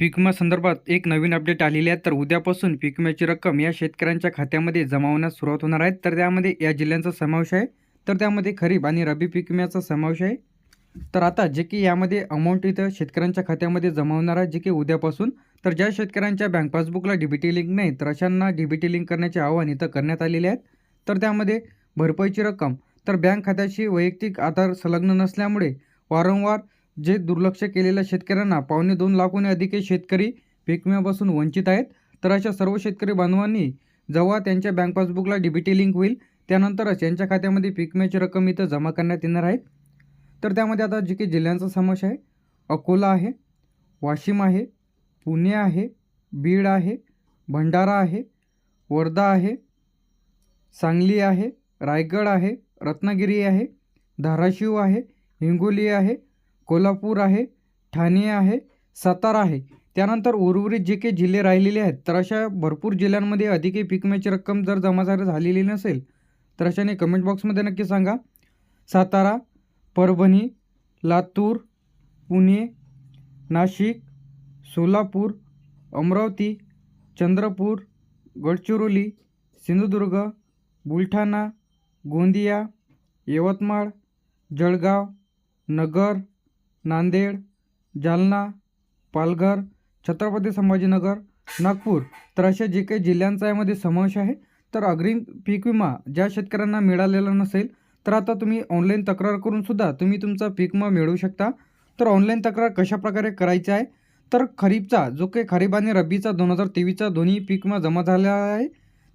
पीक संदर्भात एक नवीन अपडेट आलेली आहे. तर उद्यापासून पीक विम्याची रक्कम या शेतकऱ्यांच्या खात्यामध्ये जमा होण्यास सुरुवात होणार आहे. तर त्यामध्ये या जिल्ह्यांचा समावेश आहे. तर त्यामध्ये खरीप आणि रब्बी पीक विम्याचा समावेश आहे. तर आता जे की यामध्ये अमाऊंट इथं शेतकऱ्यांच्या खात्यामध्ये जमा होणार आहे जे की उद्यापासून. तर ज्या शेतकऱ्यांच्या बँक पासबुकला डीबीटी लिंक नाही तर अशांना डीबीटी लिंक करण्याचे आवाहन इथं करण्यात आलेले आहेत. तर त्यामध्ये भरपाईची रक्कम. तर बँक खात्याशी वैयक्तिक आधार संलग्न नसल्यामुळे वारंवार जे दुर्लक्ष केलेल्या शेतकऱ्यांना पावणे दोन लाखहून अधिक शेतकरी पीक विम्यापासून वंचित आहेत. तर अशा सर्व शेतकरी बांधवांनी जेव्हा त्यांच्या बँक पासबुकला डी बी टी लिंक होईल त्यानंतरच यांच्या खात्यामध्ये पीक विम्याची रक्कम इथं जमा करण्यात येणार आहे. तर त्यामध्ये आता जे काही जिल्ह्यांचा समावेश आहे. अकोला आहे वाशिम आहे पुणे आहे बीड आहे भंडारा आहे वर्धा आहे सांगली आहे रायगड आहे रत्नागिरी आहे धाराशिव आहे हिंगोली आहे कोल्हापूर आहे ठाणे आहे सातारा आहे. त्यानंतर उर्वरित जे काही जिल्हे राहिलेले आहेत तर अशा भरपूर जिल्ह्यांमध्ये अधिकही पीक विम्याची रक्कम जर जमा झालेली नसेल तर अशाने कमेंट बॉक्समध्ये नक्की सांगा. सातारा परभणी लातूर पुणे नाशिक सोलापूर अमरावती चंद्रपूर गडचिरोली सिंधुदुर्ग बुलढाणा गोंदिया यवतमाळ जळगाव नगर नांदेड जालना पालघर छत्रपती संभाजीनगर नागपूर. तर अशा जे काही जिल्ह्यांचा यामध्ये समावेश आहे. तर अग्रिम पीक विमा ज्या शेतकऱ्यांना मिळालेला नसेल तर आता तुम्ही ऑनलाईन तक्रार करूनसुद्धा तुम्ही तुमचा पीक विमा मिळवू शकता. तर ऑनलाईन तक्रार कशाप्रकारे करायची आहे? तर खरीपचा जो काही खरीप आणि रब्बीचा दोन हजार तेवीसचा दोन्ही पीक विमा जमा झाला आहे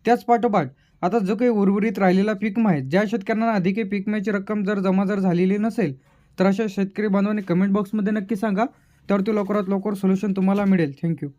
त्याच पाठोपाठ आता जो काही उर्वरित राहिलेला पीक विमा आहे ज्या शेतकऱ्यांना अधिक पीक विम्याची रक्कम जर जमा जर झालेली नसेल तर अशा शेतकरी बांधवांनी कमेंट बॉक्समध्ये नक्की सांगा. तर ते लवकरात लवकर सोल्युशन तुम्हाला मिळेल. थँक्यू